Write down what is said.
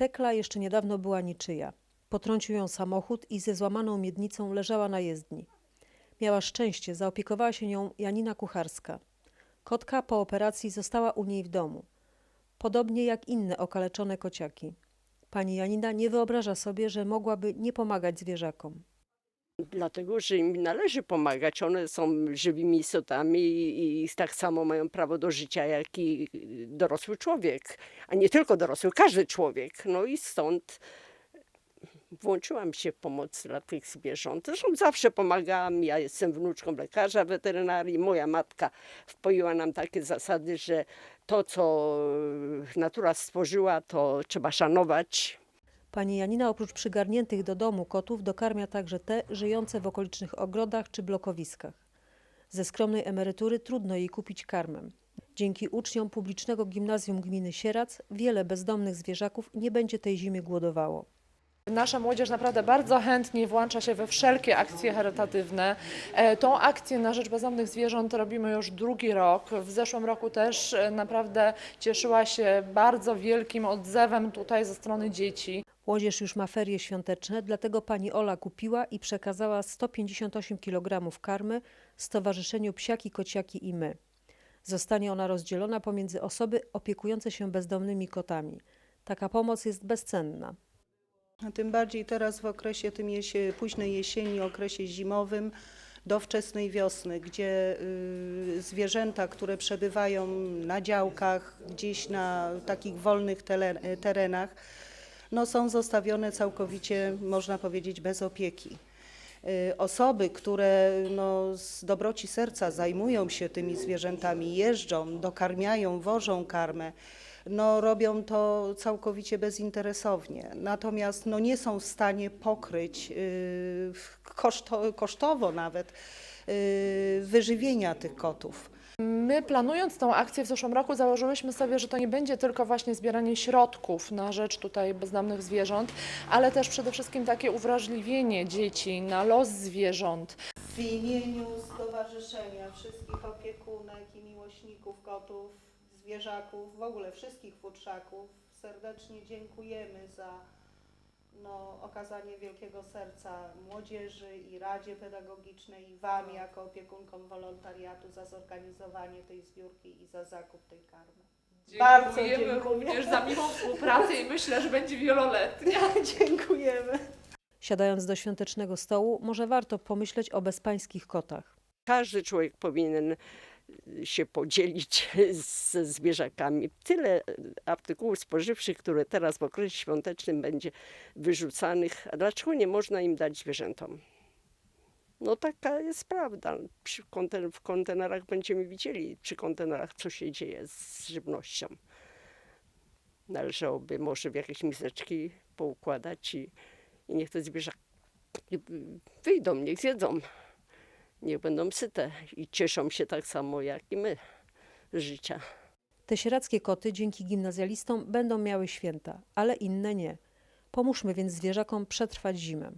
Tekla jeszcze niedawno była niczyja. Potrącił ją samochód i ze złamaną miednicą leżała na jezdni. Miała szczęście, zaopiekowała się nią Janina Kucharska. Kotka po operacji została u niej w domu. Podobnie jak inne okaleczone kociaki. Pani Janina nie wyobraża sobie, że mogłaby nie pomagać zwierzakom. Dlatego, że im należy pomagać. One są żywymi istotami i tak samo mają prawo do życia jak i dorosły człowiek, a nie tylko dorosły, każdy człowiek. No i stąd włączyłam się w pomoc dla tych zwierząt. Zresztą zawsze pomagałam. Ja jestem wnuczką lekarza weterynarii. Moja matka wpoiła nam takie zasady, że to, co natura stworzyła, to trzeba szanować. Pani Janina oprócz przygarniętych do domu kotów dokarmia także te żyjące w okolicznych ogrodach czy blokowiskach. Ze skromnej emerytury trudno jej kupić karmę. Dzięki uczniom publicznego gimnazjum gminy Sierac wiele bezdomnych zwierzaków nie będzie tej zimy głodowało. Nasza młodzież naprawdę bardzo chętnie włącza się we wszelkie akcje charytatywne. E, Tą akcję na rzecz bezdomnych zwierząt robimy już drugi rok. W zeszłym roku też e, naprawdę cieszyła się bardzo wielkim odzewem tutaj ze strony dzieci. Młodzież już ma ferie świąteczne, dlatego pani Ola kupiła i przekazała 158 kg karmy Stowarzyszeniu Psiaki, Kociaki i My. Zostanie ona rozdzielona pomiędzy osoby opiekujące się bezdomnymi kotami. Taka pomoc jest bezcenna. Tym bardziej teraz w okresie tym jesie, późnej jesieni, okresie zimowym do wczesnej wiosny, gdzie y, zwierzęta, które przebywają na działkach, gdzieś na takich wolnych tele, terenach, no, są zostawione całkowicie, można powiedzieć, bez opieki. Y, Osoby, które no, z dobroci serca zajmują się tymi zwierzętami, jeżdżą, dokarmiają, wożą karmę, no, robią to całkowicie bezinteresownie. Natomiast no, nie są w stanie pokryć y, koszto, kosztowo nawet y, wyżywienia tych kotów. My planując tą akcję w zeszłym roku założyłyśmy sobie, że to nie będzie tylko właśnie zbieranie środków na rzecz tutaj bezdomnych zwierząt, ale też przede wszystkim takie uwrażliwienie dzieci na los zwierząt. W imieniu Stowarzyszenia wszystkich opiekunek i miłośników kotów, zwierzaków, w ogóle wszystkich futrzaków serdecznie dziękujemy za no, okazanie wielkiego serca młodzieży i Radzie Pedagogicznej i Wam jako opiekunkom wolontariatu za zorganizowanie tej zbiórki i za zakup tej karmy. Bardzo Dziękujemy dziękuję. również za miłą współpracę i myślę, że będzie wieloletnia. Dziękujemy. Siadając do świątecznego stołu, może warto pomyśleć o bezpańskich kotach. Każdy człowiek powinien się podzielić ze zwierzakami. Tyle artykułów spożywczych, które teraz w okresie świątecznym będzie wyrzucanych, dlaczego nie można im dać zwierzętom? No taka jest prawda. Przy konten- w kontenerach będziemy widzieli, przy kontenerach, co się dzieje z żywnością. Należałoby może w jakieś miseczki poukładać i, i niech te zwierzaki wyjdą, niech zjedzą niech będą syte i cieszą się tak samo jak i my życia. Te sierackie koty dzięki gimnazjalistom będą miały święta, ale inne nie. Pomóżmy więc zwierzakom przetrwać zimę.